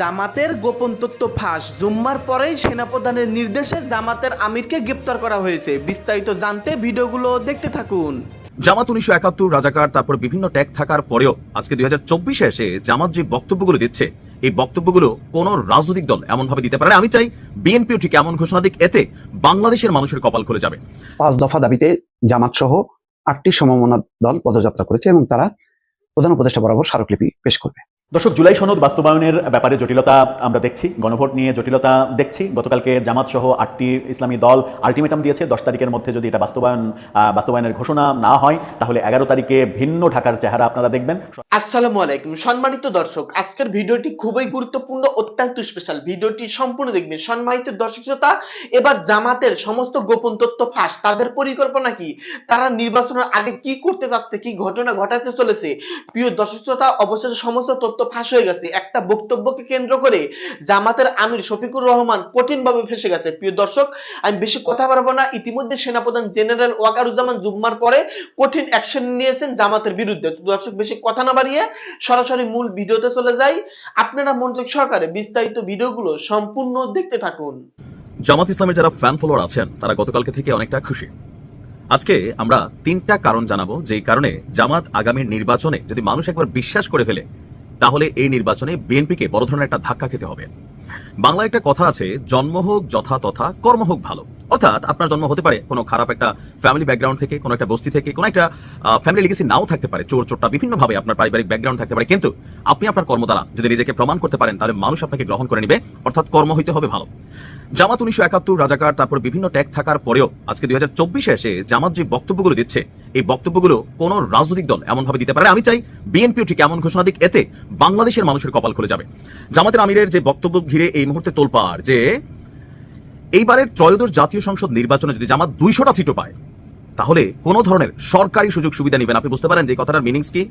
জামাতের গোপন তথ্য ফাঁস। জুম্মার পরেই সেনাপ্রধানের নির্দেশে জামাতের আমিরকে গ্রেপ্তার করা হয়েছে। বিস্তারিত জানতে ভিডিওগুলো দেখতে থাকুন। জামাত উনিশশো একাত্তর রাজাকার তারপর বিভিন্ন ট্যাগ থাকার পরেও আজকে দুই হাজার চব্বিশে এসে জামাত যে বক্তব্যগুলো দিচ্ছে এই বক্তব্যগুলো কোন রাজনৈতিক দল এমন ভাবে দিতে পারে না। আমি চাই বিএনপিও ঠিক এমন ঘোষণা দিক এতে বাংলাদেশের মানুষের কপাল খুলে যাবে। পাঁচ দফা দাবিতে জামাত সহ আটটি সমমনা দল পদযাত্রা করেছে এবং তারা প্রধান উপদেষ্টা বরাবর স্মারকলিপি পেশ করবে। দর্শক, জুলাই সনদ বাস্তবায়নের ব্যাপারে জটিলতা আমরা দেখছি, গণভোট নিয়ে জটিলতা দেখছি। গতকালকে জামাত সহ আটটি ইসলামী দল আলটিমেটাম দিয়েছে। দশ তারিখের মধ্যে যদি এটা বাস্তবায়ন বাস্তবায়নের ঘোষণা না হয়, তাহলে এগারো তারিখে ভিন্ন ঢাকার চেহারা আপনারা দেখবেন। আসসালামু আলাইকুম। সম্মানিত দর্শক, আজকের ভিডিওটি খুবই গুরুত্বপূর্ণ, অত্যন্ত স্পেশাল ভিডিওটি সম্পূর্ণ দেখবেন। সম্মানিত দর্শক শ্রোতা, এবার জামাতের সমস্ত গোপন তথ্য ফাঁস, তাদের পরিকল্পনা কি? তারা নির্বাচনের আগে কি করতে যাচ্ছে কি ঘটনা ঘটাতে চলেছে? প্রিয় দর্শক শ্রোতা, অবশেষে সমস্ত তথ্য ফাঁস হয়ে গেছে। একটা বক্তব্যকে কেন্দ্র করে জামাতের আমির শফিকুর রহমান কঠিনভাবে ফেসে গেছে। প্রিয় দর্শক, আমি বেশি কথা বাড়াবো না। ইতিমধ্যে সেনাপ্রধান জেনারেল ওয়াকারুজ্জামান জুম্মার পরে কঠিন অ্যাকশন নিয়েছেন জামাতের বিরুদ্ধে। দর্শক, বেশি কথা না বাড়িয়ে সরাসরি মূল ভিডিওতে চলে যাই। আপনারা মনোযোগ সহকারে বিস্তারিত ভিডিওগুলো সম্পূর্ণ দেখতে থাকুন। জামাত ইসলামের যারা ফ্যান ফলোয়ার আছেন, তারা গতকালকে থেকে অনেকটা খুশি। আজকে আমরা তিনটা কারণ জানাব। যেই কারণে জামাত আগামী নির্বাচনে যদি মানুষ একবার বিশ্বাস করে ফেলে তাহলে এই নির্বাচনে বিএনপিকে বড় ধরনের একটা ধাক্কা খেতে হবে। বাংলায় একটা কথা আছে, জন্ম হোক যথা তথা কর্ম হোক ভালো। অর্থাৎ আপনার জন্ম হতে পারে কোনো খারাপ একটা ফ্যামিলি ব্যাকগ্রাউন্ড থেকে, কোনো একটা বস্তি থেকে, কোনো একটা ফ্যামিলি লিগেসি নাও থাকতে পারে, চোর, চোরটা বিভিন্নভাবে আপনার পারিবারিক ব্যাকগ্রাউন্ড থাকতে পারে। কিন্তু আপনি আপনার কর্ম দ্বারা যদি নিজেকে প্রমাণ করতে পারেন, তাহলে মানুষ আপনাকে গ্রহণ করে নেবে, অর্থাৎ কর্ম হইতে হবে ভালো। জামাত উনিশশো একাত্তর, রাজাকার, তারপর বিভিন্ন ট্যাগ থাকার পরেও আজকে দুই হাজার চব্বিশে এসে জামাত যে বক্তব্যগুলো দিচ্ছে। এই বক্তব্যগুলো কোন রাজনৈতিক দল এমন ভাবে দিতে পারে আমি চাই বিএনপিও ঠিক এমন ঘোষণা দিক, এতে বাংলাদেশের মানুষের কপাল খুলে যাবে। জামাতের আমিরের যে বক্তব্য ঘিরে এই মুহূর্তে তোলপাড় যে এইবারের ত্রয়োদশ জাতীয় সংসদ নির্বাচনে যদি জামাত দুইশোটা সিটও পায়, তাহলে কোনো ধরনের সরকারি সুযোগ সুবিধা নেবেন। আপনি বুঝতে পারেন যে কথাটার মিনিংস কি?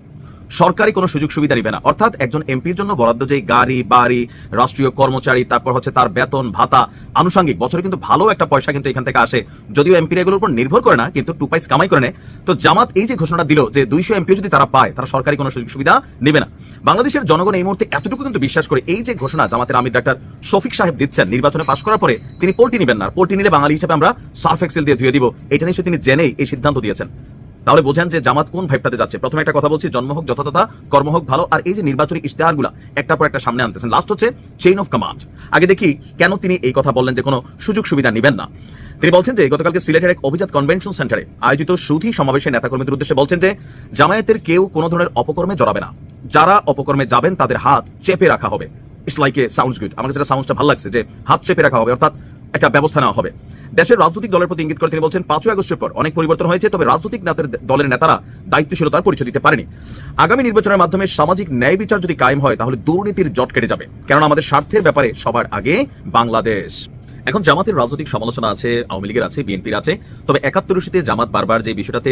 সরকারি কোনো সুযোগ সুবিধা নিবে না। অর্থাৎ একজন এমপির জন্য বরাদ্দ যে গাড়ি, বাড়ি, রাষ্ট্রীয় কর্মচারী, তারপর হচ্ছে তার বেতন, ভাতা, আনুষঙ্গিক, বছরে কিন্তু ভালো একটা পয়সা কিন্তু এখান থেকে আসে। যদিও এমপির এগুলোর উপর নির্ভর করে না, কিন্তু টু পাইস কামাই করে নেয়। তো জামাত এই যে ঘোষণাটা দিল যে দুইশো এমপি যদি তারা পায়, তারা সরকারি কোনো সুযোগ সুবিধা নেবে না। বাংলাদেশের জনগণ এই মুহূর্তে এতটুকু কিন্তু বিশ্বাস করে এই যে ঘোষণা জামাতের আমির ডাক্তার শফিক সাহেব দিচ্ছেন নির্বাচনে পাশ করার পরে, তিনি পোল্টি নেবেন না। পোল্টি নিলে বাঙালি হিসেবে আমরা সার্ফ এক্সেল দিয়ে ধুয়ে দিব। এটা নিশ্চয়ই তিনি জেনেই এই সিদ্ধান্ত দিয়েছেন। তাহলে বোঝেন যে জামাত কোন ভাইপটাতে যাচ্ছে। প্রথমে একটা কথা বলছি, জন্ম হোক যথাযথা, কর্ম হোক ভালো, আর এই যে নির্বাচনী ইশতেহারগুলা, একটার পর একটা সামনে আনতেছেন। লাস্ট হচ্ছে চেইন অফ কমান্ড আগে দেখি কেন তিনি এই কথা বললেন যে কোনো সুযোগ সুবিধা নেবেন না। তিনি বলছেন যে গতকালকে সিলেটের এক অভিজাত কনভেনশন সেন্টারে আয়োজিত সুধী সমাবেশে নেতাকর্মীদের উদ্দেশ্যে বলছেন যে জামায়াতের কেউ কোনো ধরনের অপকর্মে জড়াবে না। যারা অপকর্মে যাবেন, তাদের হাত চেপে রাখা হবে। It's like a sounds good আমার কাছে সাউন্ডটা ভালো লাগছে যে হাত চেপে রাখা হবে। অর্থাৎ একটা ব্যবস্থা নেওয়া হবে। দেশের রাজনৈতিক দলের প্রতি ইঙ্গিত করে তিনি বলছেন, পাঁচই আগস্টের পর অনেক পরিবর্তন হয়েছে, তবে রাজনৈতিক দলের নেতারা দায়িত্বশীলতার পরিচয় দিতে পারেনি। আগামী নির্বাচনের মাধ্যমে সামাজিক ন্যায় বিচার যদি কায়েম হয়, তাহলে দুর্নীতির জট কেটে যাবে। কেননা আমাদের স্বার্থের ব্যাপারে সবার আগে বাংলাদেশ। এখন জামাতের রাজনৈতিক সমালোচনা আছে, আওয়ামী লীগের আছে, বিএনপির আছে। তবে একাত্তর ইস্যুতে জামাত বারবার যে বিষয়টাতে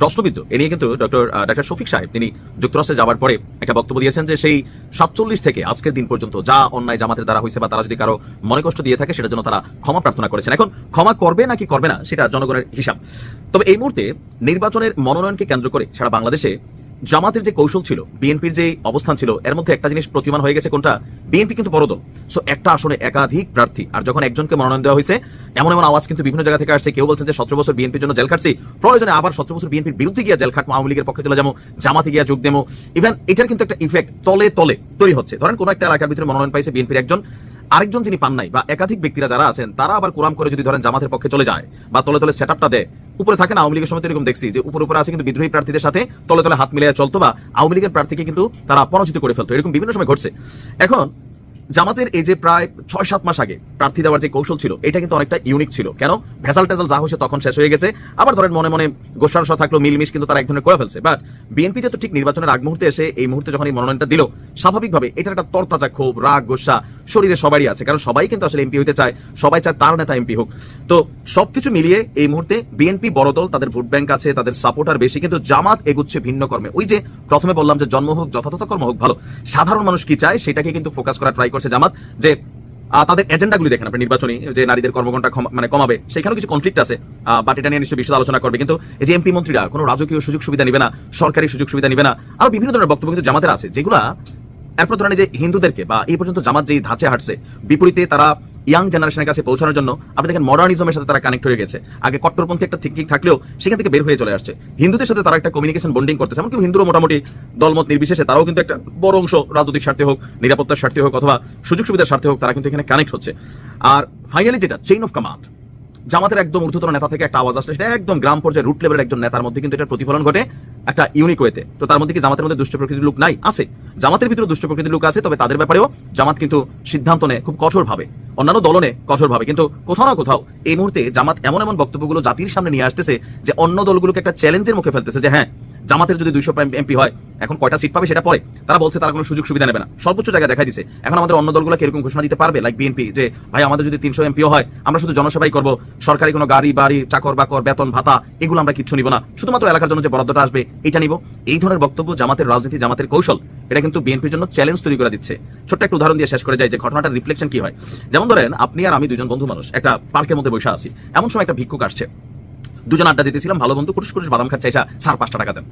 প্রশ্নবিদ্ধ, এ নিয়ে কিন্তু ডক্টর ডক্টর শফিক সাহেব তিনি যুক্তরাষ্ট্রে যাওয়ার পরে একটা বক্তব্য দিয়েছেন যে সেই সাতচল্লিশ থেকে আজকের দিন পর্যন্ত যা অন্যায় জামাতের দ্বারা হয়েছে বা তারা যদি কারও মনে কষ্ট দিয়ে থাকে সেটার জন্য তারা ক্ষমা প্রার্থনা করেছেন। এখন ক্ষমা করবে নাকি করবে না সেটা জনগণের হিসাব। তবে এই মুহূর্তে নির্বাচনের মনোনয়নকে কেন্দ্র করে সারা বাংলাদেশে জামাতের যে কৌশল ছিল, বিএনপির যে অবস্থান ছিল, এর মধ্যে একটা জিনিস প্রতিমান হয়ে গেছে কোনটা? বিএনপি কিন্তু বড় দল। সো একটা আসনে একাধিক প্রার্থী। আর যখন একজনকে মনোনয়ন দেওয়া হয়েছে, এমন এমন আওয়াজ কিন্তু বিভিন্ন জায়গা থেকে আসছে। কেউ বলছেন যে, সতেরো বছর বিএনপির জন্য জেল খাটছি। প্রয়োজনে আবার সতেরো বছর বিএনপির বিরুদ্ধে গিয়ে জেল খাটবো, আওয়ামী লীগের পক্ষে চলে যাব, জামাতে গিয়ে যোগ দেবো। ইভেন এটার কিন্তু একটা ইফেক্ট তলে তলে তৈরি হচ্ছে। ধরেন, কোন একটা এলাকার ভিতরে মনোনয়ন পাইছে বিএনপির একজন। আরেকজন যিনি পান নাই বা একাধিক ব্যক্তিরা যারা আছেন, তারা আবার কোরাম করে যদি ধরেন জামাতের পক্ষে চলে যায় বা তলে তলে সেট দেয় উপরে থাকে না, আওয়ামী লীগের সময় এরকম দেখছি যে উপর উপরে আছে কিন্তু বিদ্রোহী প্রার্থীদের সাথে তলে তলে হাত মিলিয়ে চলতো বা আওয়ামী লীগের প্রার্থীকে কিন্তু তারা পরাজিত করে ফেলতো, এরকম বিভিন্ন সময় ঘটছে। এখন জামাতের এই যে প্রায় ছয় সাত মাস আগে প্রার্থী দেওয়ার যে কৌশল ছিল, এটা কিন্তু অনেকটা ইউনিক ছিল। কেন? ভেজাল টেজাল যা হয়েছে তখন শেষ হয়ে গেছে। আবার ধরেন মনে মনে গোষ্ঠারসা থাকল, মিলমিশ কিন্তু তারা এক ধরনের করে ফেলছে। বাট বিএনপি যেহেতু ঠিক নির্বাচনের আগ মুহূর্তে এসে, এই মুহূর্তে যখন এই মনোনয়নটা দিল, স্বাভাবিকভাবে এটার একটা তরতাজা ক্ষোভ, রাগ, গোসা শরীরে সবারই আছে। কারণ সবাই কিন্তু আসলে এমপি হতে চায়, সবাই চায় তার নেতা এমপি হোক। তো সবকিছু মিলিয়ে এই মুহূর্তে বিএনপি বড় দল, তাদের ভোট ব্যাংক আছে, তাদের সাপোর্টার বেশি, কিন্তু জামাত এগুচ্ছে ভিন্ন কর্মে। ওই যে প্রথমে বললাম যে জন্ম হোক, যথাযথ কর্ম হোক, ভালো। সাধারণ মানুষ কি চায়, সেটাকে কিন্তু ফোকাস করা ট্রাই করছে জামাত, যে তাদের এজেন্ডাগুলি দেখেন আপনি নির্বাচনী, যে নারীদের কর্মঘণ্টা মানে কমাবে, সেখানেও কিছু কনফ্লিক্ট আছে। বাট এটা নিয়ে নিশ্চয়ই বিশদ আলোচনা করবে। কিন্তু এই যে এমপি মন্ত্রীরা, কোনো রাজকীয় সুযোগ সুবিধা নিবে না, সরকারি সুযোগ সুবিধা নিবে না, আরও বিভিন্ন ধরনের বক্তব্য কিন্তু জামাতের আছে, যেগুলা এরপর ধরেন যে হিন্দুদেরকে বা এই পর্যন্ত জামাত যেই ধাঁচে হাঁটছে, বিপরীতে তারা ইয়াং জেনারেশনের কাছে পৌঁছানোর জন্য, আপনি দেখেন মডার্নিজমের সাথে তারা কানেক্ট হয়ে গেছে। আগে কট্টরপন্থী একটা থিঙ্কিং থাকলেও সেখান থেকে বের হয়ে চলে আসছে। হিন্দুদের সাথে তারা একটা কমিউনিকেশন বন্ডিং করতেছে। এমনকি হিন্দুরা মোটামুটি দলমত নির্বিশেষে তারাও কিন্তু একটা বড় অংশ রাজনৈতিক স্বার্থে হোক, নিরাপত্তার স্বার্থে হোক অথবা সুযোগ সুবিধার স্বার্থে হোক, তারা কিন্তু এখানে কানেক্ট হচ্ছে। আর ফাইনালি যেটা চেইন অফ কমান্ড জামাতের একদম ঊর্ধ্বতন নেতা থেকে একটা আওয়াজ আসছে, সেটা একদম গ্রাম পর্যায়ে রুট লেভেলের একজন নেতার মধ্যে কিন্তু এটার প্রতিফলন ঘটে একটা ইউনিক ওয়েতে তো তার মধ্যে কি জামাতের মধ্যে দুষ্ট প্রকৃতির লোক নাই? আছে। জামাতের ভিতরে দুষ্ট প্রকৃতির লোক আছে, তবে তাদের ব্যাপারেও জামাত কিন্তু সিদ্ধান্ত নেয় খুব কঠোরভাবে। অন্যান্য দলনে কঠোরভাবে। কিন্তু কোথাও না কোথাও এই মুহূর্তে জামাত এমন এমন বক্তব্যগুলো জাতির সামনে নিয়ে আসতেছে যে অন্য দলগুলোকে একটা চ্যালেঞ্জের মুখে ফেলতেছে যে হ্যাঁ জামাতের যদি দুইশো এমপি হয়, এখন কয়টা সিট পাবে সেটা পরে? তারা বলছে তারা কোনো সুযোগ সুবিধা নেবে না। সর্বোচ্চ জায়গা দেখা দিছে। এখন আমাদের অন্য দলগুলো কীরকম ঘোষণা দিতে পারবে? লাইক বিএনপি যে ভাই, আমাদের যদি তিনশো এমপিও হয়, আমরা শুধু জনসেবাই করব। সরকারি কোনো গাড়ি, বাড়ি, চাকর বাকর, বেতন, ভাতা, এগুলো আমরা কিচ্ছু নিব না। শুধুমাত্র এলাকার জন্য যে বরাদ্দটা আসবে, এটা নিব। এই ধরনের বক্তব্য জামাতের রাজনীতি, জামাতের কৌশল, এটা কিন্তু বিএনপির জন্য চ্যালেঞ্জ তৈরি করে দিচ্ছে। ছোট্ট একটা উদাহরণ দিয়ে শেষ করে যায় যে ঘটনাটার রিফ্লেকশন কি হয়। যেমন ধরেন, আপনি আর আমি দুজন বন্ধু মানুষ, একটা পার্কের মধ্যে বসে আছি। এমন সময় একটা ভিক্ষুক আসছে। দুজন আড্ডা দিতেছিলাম, ভালো বন্ধু, কুটুস কুটুস বাদাম খাচ্ছে, এসা সার পাঁচ টাকা দেন।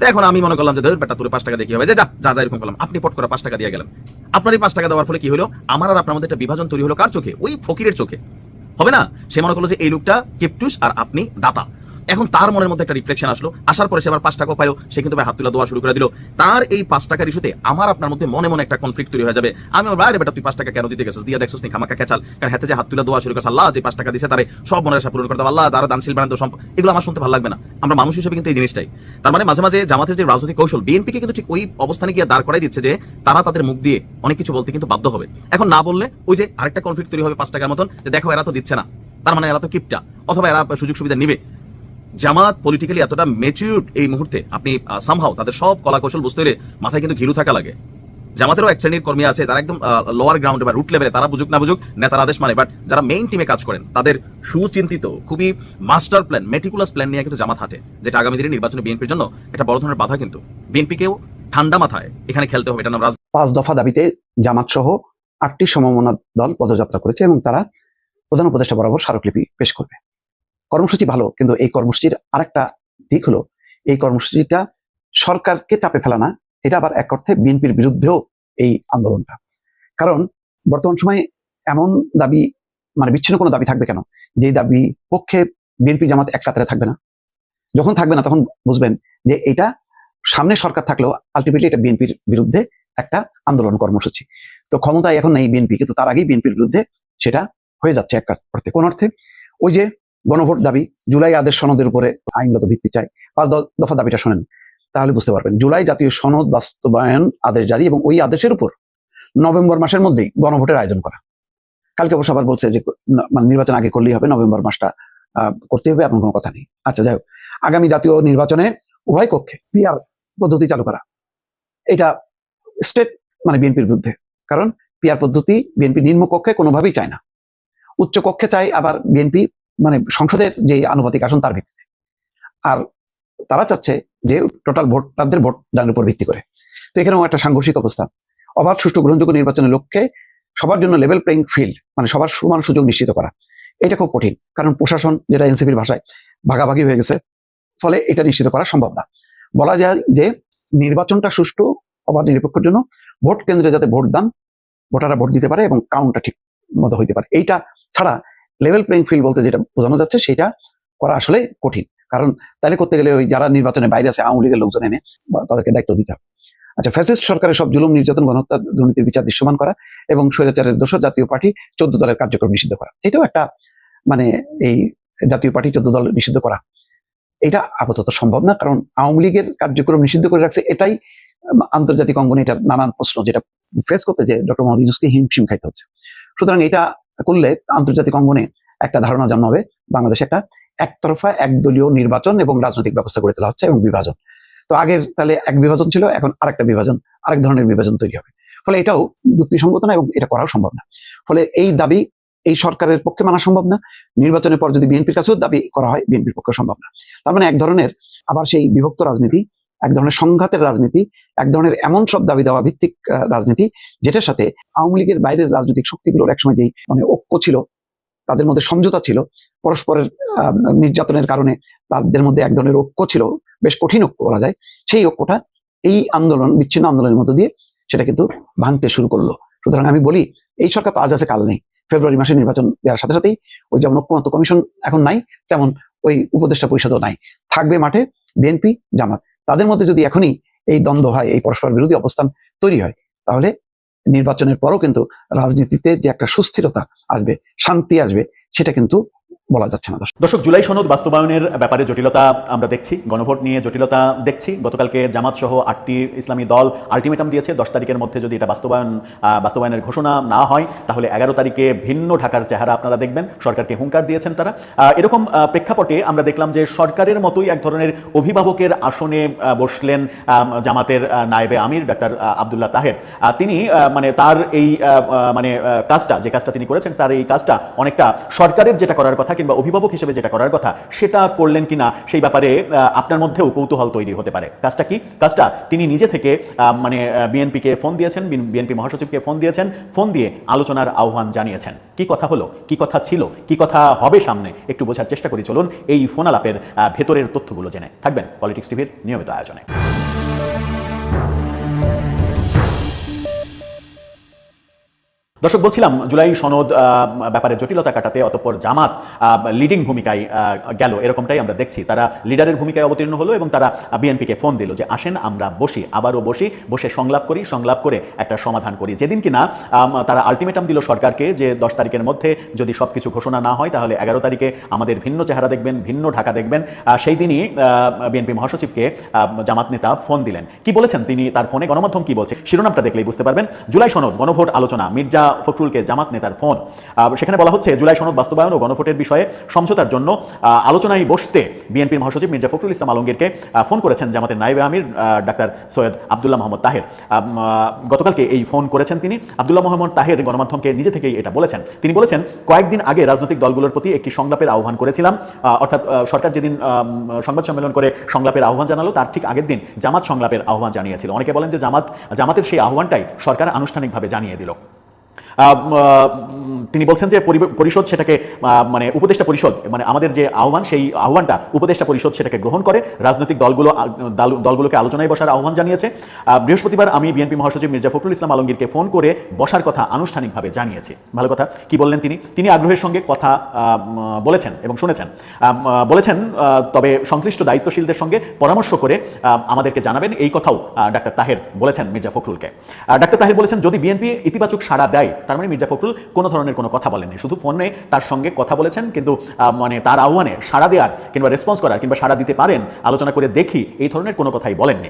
তো এখন আমি মনে করলাম যে, ধর বেটা তুলে পাঁচ টাকা দিয়ে হবে? যে, যা যা যা, এরকম করলাম। আপনি পট করে পাঁচ টাকা দিয়ে গেলেন। আপনার এই পাঁচ টাকা দেওয়ার ফলে কি হলো? আমার আর আপনার মধ্যে একটা বিভাজন তৈরি হলো কার চোখে? ওই ফকিরের চোখে। হবে না? সে মনে করল যে, এই লোকটা কেপটুস আর আপনি দাতা। এখন তার মনের মধ্যে একটা রিফ্লেকশন আসলো। আসার পরে সে আবার পাঁচ টাকা পাইলো। সে কিন্তু ভাই হাত তুলা দেওয়া শুরু করে দিল। তার এই পাঁচ টাকার ইস্যুতে আমার আপনার মধ্যে মনে মনে একটা কনফ্লিক্ট তৈরি হয়ে যাবে। আমি আমার বাইরে বেটা, তুই পাঁচ টাকা কেন দিতে গেছিস? দিয়ে দেখছিস খামাকা খেচাল। কারণ হাতে যে হাত তুলা দেওয়া শুরু করেছে, আল্লাহ যে পাঁচ টাকা দিছে তারে সব মনের আশা পূরণ করতে আল্লাহ তারা দানশীল বানান সম্পদ। এগুলো আমার শুনতে ভালো লাগবে না। আমরা মানুষ হিসেবে কিন্তু এই জিনিসটাই। তার মানে মাঝে মাঝে জামাতের যে রাজনৈতিক কৌশল, বিএনপিকে কিন্তু ঠিক ওই অবস্থানে গিয়ে দাঁড় করাই দিচ্ছে যে তারা তাদের মুখ দিয়ে অনেক কিছু বলতে কিন্তু বাধ্য হবে। এখন না বললে ওই যে আরেকটা কনফ্লিক্ট তৈরি হবে পাঁচ টাকার মতন, যে দেখো এরা তো দিচ্ছে না। তার মানে এরা তো কিপটা। অথবা এরা সুযোগ সুবিধা নিবে। জামাত পলিটিক্যালি এতটা মেচিউরড এই মুহূর্তে, আপনি সামহাও তাদের সব কলা কৌশল বুঝতে হলে মাথায় কিন্তু ঘিরু থাকা লাগে। জামাতেরও এক শ্রেণির কর্মী আছে, তারা একদম লোয়ার গ্রাউন্ডে বা রুট লেভেলে তারা বুঝুক না বুঝুক, নেতার আদেশ মানে। বাট যারা মেইন টিমে কাজ করেন, তাদের সুচিন্তিত, খুবই মাস্টার প্ল্যান মেটিকুলাস প্ল্যান নিয়ে কিন্তু জামাত হাঁটে, যেটা আগামী দিনে নির্বাচনে বিএনপির জন্য একটা বড় ধরনের বাধা কিন্তু। বিএনপিকেও ঠান্ডা মাথায় এখানে খেলতে হবে, এটা নাম পাঁচ দফা দাবিতে জামাত সহ আটটি সমমনা দল পদযাত্রা করেছে এবং তারা প্রধান উপদেষ্টা বরাবর স্মারকলিপি পেশ করবে। কর্মসূচি ভালো, কিন্তু এই কর্মসূচির আরেকটা দিক হলো, এই কর্মসূচিটা সরকারকে চাপে ফেলা না, এটা আবার এক অর্থে বিএনপির বিরুদ্ধেও এই আন্দোলনটা। কারণ বর্তমান সময়ে এমন দাবি মানে বিচ্ছিন্ন কোনো দাবি থাকবে কেন? যে দাবি পক্ষে বিএনপি জামাত এক কাতারে থাকবে না। যখন থাকবে না, তখন বুঝবেন যে এটা সামনে সরকার থাকলেও আলটিমেটলি এটা বিএনপির বিরুদ্ধে একটা আন্দোলন কর্মসূচি। তো ক্ষমতায় এখন নেই বিএনপি, কিন্তু তার আগেই বিএনপির বিরুদ্ধে সেটা হয়ে যাচ্ছে এক অর্থে। কোন অর্থে? ওই যে গণভোট দাবি, জুলাই আদেশ সনদের উপরে আইনগত ভিত্তি চাই। পাঁচ দফা দাবিটা শোনেন, তাহলে বুঝতে পারবেন। জুলাই জাতীয় সনদ বাস্তবায়ন আদেশ জারি এবং ওই আদেশের উপর নভেম্বর মাসের মধ্যেই গণভোটের আয়োজন করা। কালকে অবশ্য আবার বলছে যে মানে নির্বাচন আগে করলেই হবে, নভেম্বর মাসটা করতে হবে এমন কোনো কথা নেই। আচ্ছা যাই হোক। আগামী জাতীয় নির্বাচনে উভয় কক্ষে পিআর পদ্ধতি চালু করা। এটা স্টেট মানে বিএনপির বিরুদ্ধে। কারণ পিআর পদ্ধতি বিএনপি নিম্ন কক্ষে কোনোভাবেই চায় না। উচ্চ কক্ষে চায়, আবার বিএনপি মানে সংসদের যে আনুপাতিক আসন তার ভিত্তিতে। আর তারা চাচ্ছে যে টোটাল ভোটারদের ভোট দানের উপর ভিত্তি করে। তো এখানেও একটা সাংঘর্ষিক অবস্থা। অবাধ, সুষ্ঠু, গ্রহণযোগ্য নির্বাচনের লক্ষ্যে সবার জন্য লেভেল প্লেইং ফিল্ড মানে সবার সমান সুযোগ নিশ্চিত করা। এটা খুব কঠিন, কারণ প্রশাসন যেটা এনসিপির ভাষায় ভাগাভাগি হয়ে গেছে, ফলে এটা নিশ্চিত করা সম্ভব না। বলা যায় যে নির্বাচনটা সুষ্ঠু, অবাধ, নিরপেক্ষের জন্য ভোট কেন্দ্রে যাতে ভোট দান ভোটাররা ভোট দিতে পারে এবং কাউন্টটা ঠিক মতো হইতে পারে। এইটা ছাড়া লেভেল প্লেইং ফিল্ড বলতে যেটা বোঝানো যাচ্ছে সেটা করা আসলে কঠিন। কারণ তাহলে করতে গেলে ওই যারা নির্বাচনে বাইরে আছে, আওয়ামী লীগের লোকজন এনে তাদেরকে দায়িত্ব দিতে হবে। আচ্ছা ফ্যাসিস্ট সরকারের সব জুলুম, নির্যাতন, গণহত্যা, দুর্নীতির বিচার দৃশ্যমান করা এবং স্বৈরাচারের দোষর জাতীয় পার্টি চোদ্দ দলের কার্যক্রম নিষিদ্ধ করা। এটাও একটা মানে এই জাতীয় পার্টি চোদ্দ দল নিষিদ্ধ করা। এটা আপাতত সম্ভব না, কারণ আওয়ামী লীগের কার্যক্রম নিষিদ্ধ করে রাখছে এটাই আন্তর্জাতিক অঙ্গনে এটা নানান প্রশ্ন যেটা ফেস করতে যে ডক্টর মোহাম্মদ ইউনুসকে হিমশিম খাইতে হচ্ছে। সুতরাং এটা করলে আন্তর্জাতিক অঙ্গনে একটা ধারণা জন্মাবে। বাংলাদেশে একটা একতরফা, একদলীয় নির্বাচন এবং রাজনৈতিক ব্যবস্থা গড়ে তোলা হচ্ছে এবং বিভাজন। তো আগের তাহলে এক বিভাজন ছিল, এখন আরেকটা বিভাজন, আরেক ধরনের বিভাজন তৈরি হবে। ফলে এটাও যুক্তিসঙ্গত না এবং এটা করাও সম্ভব না। ফলে এই দাবি এই সরকারের পক্ষে মানা সম্ভব না, নির্বাচনের পর যদি বিএনপির কাছেও দাবি করা হয়, বিএনপির পক্ষে সম্ভব না। তার মানে এক ধরনের আবার সেই বিভক্ত রাজনীতি এক ধরনের সংঘাতের রাজনীতি, এক ধরনের এমন সব দাবি দেওয়া ভিত্তিক রাজনীতি, যেটার সাথে আওয়ামী লীগের বাইরের রাজনৈতিক শক্তিগুলোর একসময় যেই মানে ঐক্য ছিল, তাদের মধ্যে সমঝোতা ছিল, পরস্পরের নির্যাতনের কারণে তাদের মধ্যে এক ধরনের ঐক্য ছিল, বেশ কঠিন ঐক্য বলা যায়, সেই ঐক্যটা এই আন্দোলন, বিচ্ছিন্ন আন্দোলনের মধ্য দিয়ে সেটা কিন্তু ভাঙতে শুরু করল। সুতরাং আমি বলি, এই সরকার তো আজ আছে, কাল নেই। ফেব্রুয়ারি মাসে নির্বাচন দেওয়ার সাথে সাথেই ওই যেমন ঐক্যমত্য কমিশন এখন নাই, তেমন ওই উপদেষ্টা পরিষদও নাই। থাকবে মাঠে বিএনপি, জামাত। তাদের মধ্যে যদি এখনই এই দ্বন্দ্ব হয়, এই পরস্পর বিরোধী অবস্থান তৈরি হয়, তাহলে নির্বাচনের পরও কিন্তু রাজনীতিতে যে একটা সুস্থিরতা আসবে, শান্তি আসবে, সেটা কিন্তু বলা যাচ্ছে না, দর্শক। দর্শক, জুলাই সনদ বাস্তবায়নের ব্যাপারে জটিলতা আমরা দেখছি, গণভোট নিয়ে জটিলতা দেখছি। গতকালকে জামাত সহ আটটি ইসলামী দল আলটিমেটাম দিয়েছে। দশ তারিখের মধ্যে যদি এটা বাস্তবায়ন বাস্তবায়নের ঘোষণা না হয়, তাহলে এগারো তারিখে ভিন্ন ঢাকার চেহারা আপনারা দেখবেন। সরকারকে হুঙ্কার দিয়েছেন তারা। এরকম প্রেক্ষাপটে আমরা দেখলাম যে সরকারের মতোই এক ধরনের অভিভাবকের আসনে বসলেন জামাতের নায়েবে আমির, ডাক্তার আবদুল্লাহ তাহের। তিনি মানে তার এই মানে কাজটা, যে কাজটা তিনি করেছেন, তার এই কাজটা অনেকটা সরকারের যেটা করার কথা কিংবা অভিভাবক হিসেবে যেটা করার কথা সেটা করলেন কিনা সেই ব্যাপারে আপনার মধ্যেও কৌতূহল তৈরি হতে পারে। কাজটা কি? কাজটা তিনি নিজে থেকে মানে বিএনপিকে ফোন দিয়েছেন বিএনপি মহাসচিবকে ফোন দিয়েছেন ফোন দিয়ে আলোচনার আহ্বান জানিয়েছেন। কি কথা হলো? কি কথা ছিল? কি কথা হবে সামনে? একটু বোঝার চেষ্টা করি চলুন এই ফোন আলাপের আহ, ভেতরের তথ্যগুলো জেনে। থাকবেন পলিটিক্স টিভির নিয়মিত আয়োজনে। দর্শক, বলছিলাম, জুলাই সনদ ব্যাপারে জটিলতা কাটাতে অতঃপর জামাত লিডিং ভূমিকায় গেল। এরকমটাই আমরা দেখছি। তারা লিডারের ভূমিকায় অবতীর্ণ হলো এবং তারা বিএনপিকে ফোন দিল যে, আসেন, আমরা বসি, আবারও বসি, বসে সংলাপ করি, সংলাপ করে একটা সমাধান করি। যেদিন কিনা তারা আলটিমেটাম দিল সরকারকে যে, দশ তারিখের মধ্যে যদি সব কিছু ঘোষণা না হয়, তাহলে এগারো তারিখে আমাদের ভিন্ন চেহারা দেখবেন, ভিন্ন ঢাকা দেখবেন। সেই দিনই বিএনপি মহাসচিবকে জামাত নেতা ফোন দিলেন। কি বলেছেন তিনি? তার ফোনে গণমাধ্যম কি বলছে? শিরোনামটা দেখলেই বুঝতে পারবেন। জুলাই সনদ, গণভোট আলোচনা, মির্জা ফখরুলকে জামাত নেতার ফোন। সেখানে বলা হচ্ছে, জুলাই সনদ বাস্তবায়ন ও গণভোটের বিষয়ে সমঝোতার জন্য আলোচনায় বসতে বিএনপির মহাসচিব মির্জা ফখরুল ইসলাম আলমগীরকে ফোন করেছেন জামাতের নাইবে আমির ডাক্তার সৈয়দ আবদুল্লাহ মোহাম্মদ তাহের। গতকালকে এই ফোন করেছেন তিনি। আবদুল্লাহ মোহাম্মদ তাহের গণমাধ্যমকে নিজে থেকেই এটা বলেছেন। তিনি বলেছেন, কয়েকদিন আগে রাজনৈতিক দলগুলোর প্রতি একটি সংলাপের আহ্বান করেছিলাম। অর্থাৎ সরকার যেদিন সংবাদ সম্মেলন করে সংলাপের আহ্বান জানালো, তার ঠিক আগের দিন জামাত সংলাপের আহ্বান জানিয়েছিল। অনেকে বলেন যে জামাত, জামাতের সেই আহ্বানটাই সরকার আনুষ্ঠানিকভাবে জানিয়ে দিল। তিনি বলছেন যে পরিষদ সেটাকে মানে উপদেষ্টা পরিষদ মানে আমাদের যে আহ্বান, সেই আহ্বানটা উপদেষ্টা পরিষদ সেটাকে গ্রহণ করে। রাজনৈতিক দলগুলো দলগুলোকে আলোচনায় বসার আহ্বান জানিয়েছে। বৃহস্পতিবার আমি বিএনপি মহাসচিব মির্জা ফখরুল ইসলাম আলমগীরকে ফোন করে বসার কথা আনুষ্ঠানিকভাবে জানিয়েছে। ভালো কথা, কি বললেন তিনি? তিনি আগ্রহের সঙ্গে কথা বলেছেন এবং শুনেছেন। বলেছেন তবে সংশ্লিষ্ট দায়িত্বশীলদের সঙ্গে পরামর্শ করে আমাদেরকে জানাবেন। এই কথাও ডাক্তার তাহের বলেছেন মির্জা ফখরুলকে। ডাক্তার তাহের বলেছেন, যদি বিএনপি ইতিবাচক সাড়া দেয় তার মানে মির্জা ফখরুল কোনো ধরনের কোনো কথা বলেননি। শুধু ফোনে তার সঙ্গে কথা বলেছেন, কিন্তু মানে তার আহ্বানে সাড়া দেওয়ার কিংবা রেসপন্স করার কিংবা সাড়া দিতে পারেন, আলোচনা করে দেখি এই ধরনের কোনো কথাই বলেননি।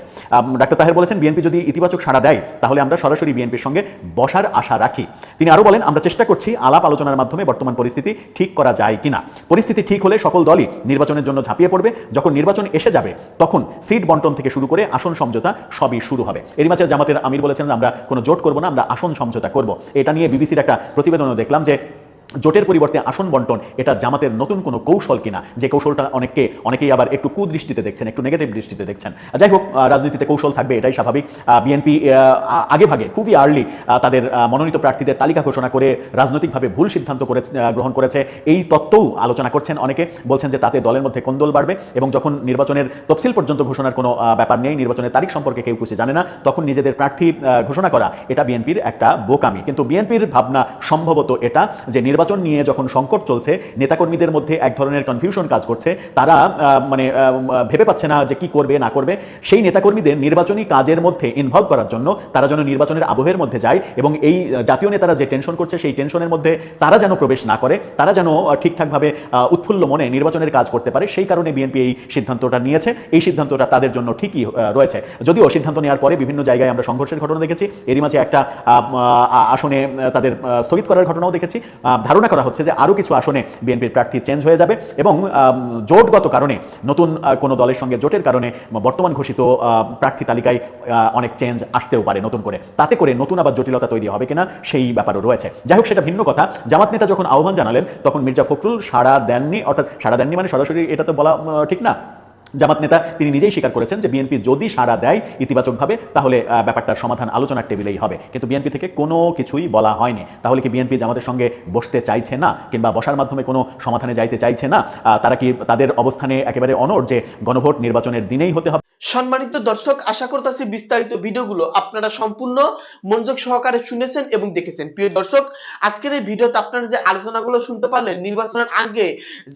ডাক্তার তাহের বলেছেন, বিএনপি যদি ইতিবাচক সাড়া দেয়, তাহলে আমরা সরাসরি বিএনপির সঙ্গে বসার আশা রাখি। তিনি আরও বলেন, আমরা চেষ্টা করছি আলাপ আলোচনার মাধ্যমে বর্তমান পরিস্থিতি ঠিক করা যায় কিনা। পরিস্থিতি ঠিক হলে সকল দলই নির্বাচনের জন্য ঝাঁপিয়ে পড়বে। যখন নির্বাচন এসে যাবে, তখন সিট বন্টন থেকে শুরু করে আসন সমঝোতা সবই শুরু হবে। এর মাঝে জামাতের আমির বলেছেন, আমরা কোনো জোট করব না, আমরা আসন সমঝোতা করব। এটা নিয়ে বিবিসির একটা প্রতিবেদনও দেখলাম যে জোটের পরিবর্তে আসন বন্টন, এটা জামাতের নতুন কোনো কৌশল কিনা? যে কৌশলটা অনেককে, অনেকেই আবার একটু কুদৃষ্টিতে দেখছেন, একটু নেগেটিভ দৃষ্টিতে দেখছেন। যাই হোক রাজনীতিতে কৌশল থাকবে, এটাই স্বাভাবিক। বিএনপি আগে ভাগে খুবই আর্লি তাদের মনোনীত প্রার্থীদের তালিকা ঘোষণা করে রাজনৈতিকভাবে ভুল সিদ্ধান্ত করে গ্রহণ করেছে। এই তত্ত্বও আলোচনা করছেন অনেকে, বলছেন যে তাতে দলের মধ্যে কোন্দল বাড়বে এবং যখন নির্বাচনের তফসিল পর্যন্ত ঘোষণার কোনো ব্যাপার নেই, নির্বাচনের তারিখ সম্পর্কে কেউ কিছু জানে না, তখন নিজেদের প্রার্থী ঘোষণা করা, এটা বিএনপির একটা বোকামি। কিন্তু বিএনপির ভাবনা সম্ভবত এটা, যে নির্বাচন নিয়ে যখন সংকট চলছে, নেতাকর্মীদের মধ্যে এক ধরনের কনফিউশন কাজ করছে। তারা মানে ভেবে পাচ্ছে না যে কি করবে, না করবে। সেই নেতাকর্মীদের নির্বাচনী কাজের মধ্যে ইনভলভ করার জন্য তারা যেন নির্বাচনের আবহের মধ্যে যায় এবং এই জাতীয় নেতারা যে টেনশন করছে, সেই টেনশনের মধ্যে তারা যেন প্রবেশ না করে, তারা যেন ঠিকঠাকভাবে উৎফুল্ল মনে নির্বাচনের কাজ করতে পারে, সেই কারণে বিএনপি এই সিদ্ধান্তটা নিয়েছে। এই সিদ্ধান্তটা তাদের জন্য ঠিকই রয়েছে। যদিও সিদ্ধান্ত নেওয়ার পরে বিভিন্ন জায়গায় আমরা সংঘর্ষের ঘটনা দেখেছি। এরই মাঝে একটা আসনে তাদের স্থগিত করার ঘটনাও দেখেছি। ধারণা করা হচ্ছে যে আরও কিছু আসনে বিএনপির প্রার্থী চেঞ্জ হয়ে যাবে এবং জোটগত কারণে, নতুন কোনো দলের সঙ্গে জোটের কারণে বর্তমান ঘোষিত প্রার্থী তালিকায় অনেক চেঞ্জ আসতেও পারে নতুন করে। তাতে করে নতুন আবার জটিলতা তৈরি হবে কিনা সেই ব্যাপারও রয়েছে। যাই হোক, সেটা ভিন্ন কথা। জামাত নেতা যখন আহ্বান জানালেন, তখন মির্জা ফখরুল সাড়া দেননি, অর্থাৎ সাড়া দেননি মানে সরাসরি এটা তো বলা ঠিক না? জামাত নেতা তিনি নিজেই স্বীকার করেছেন যে বিএনপি যদি সাড়া দেয় ইতিবাচকভাবে, তাহলে ব্যাপারটার সমাধান আলোচনার টেবিলেই হবে। কিন্তু বিএনপি থেকে কোনো কিছুই বলা হয়নি। তাহলে কি বিএনপি জামাতের সঙ্গে বসতে চাইছে না? কিংবা বসার মাধ্যমে কোনো সমাধানে যাইতে চাইছে না? তারা কি তাদের অবস্থানে একেবারে অনড় যে গণভোট নির্বাচনের দিনেই হতে হবে? সম্মানিত দর্শক, আশা করতেছি বিস্তারিত ভিডিওগুলো আপনারা সম্পূর্ণ মনোযোগ সহকারে শুনেছেন এবং দেখেছেন। প্রিয় দর্শক, আজকের এই ভিডিওতে আপনারা যে আলোচনাগুলো শুনতে পারলেন, নির্বাচনের আগে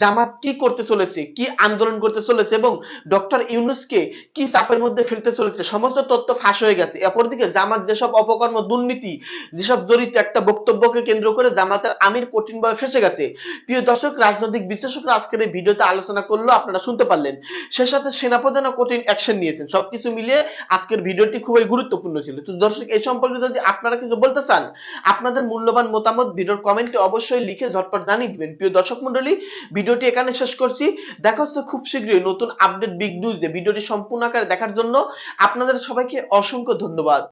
জামাত কি করতে চলেছে, কি আন্দোলন করতে চলেছে এবং ডক্টর ইউনুসকে কি চাপের মধ্যে ফেলতে চলেছে, সমস্ত তথ্য ফাঁস হয়ে গেছে। অপরদিকে জামাত যেসব অপকর্ম, দুর্নীতি, যেসব জড়িত একটা বক্তব্যকে কেন্দ্র করে জামাতের আমির কঠিনভাবে ফেসে গেছে। প্রিয় দর্শক, রাজনৈতিক বিশ্লেষকরা আজকের এই ভিডিওতে আলোচনা করল, আপনারা শুনতে পারলেন। সে সাথে সেনাপ্রধানও কঠিন অ্যাকশন নিয়েছেন, সবকিছু মিলিয়ে আজকের ভিডিওটি খুবই গুরুত্বপূর্ণ ছিল। তো দর্শক, এই সম্পর্কে যদি আপনারা কিছু বলতে চান, আপনাদের মূল্যবান মতামত ভিডিওর কমেন্টে অবশ্যই লিখে ঝটপট জানিয়ে দিবেন। প্রিয় দর্শক মন্ডলী ভিডিওটি এখানে শেষ করছি। দেখা হচ্ছে খুব শীঘ্রই নতুন আপডেট বিগ নিউজ ভিডিওটি সম্পূর্ণ আকারে দেখার জন্য। আপনাদের সবাইকে অসংখ্য ধন্যবাদ।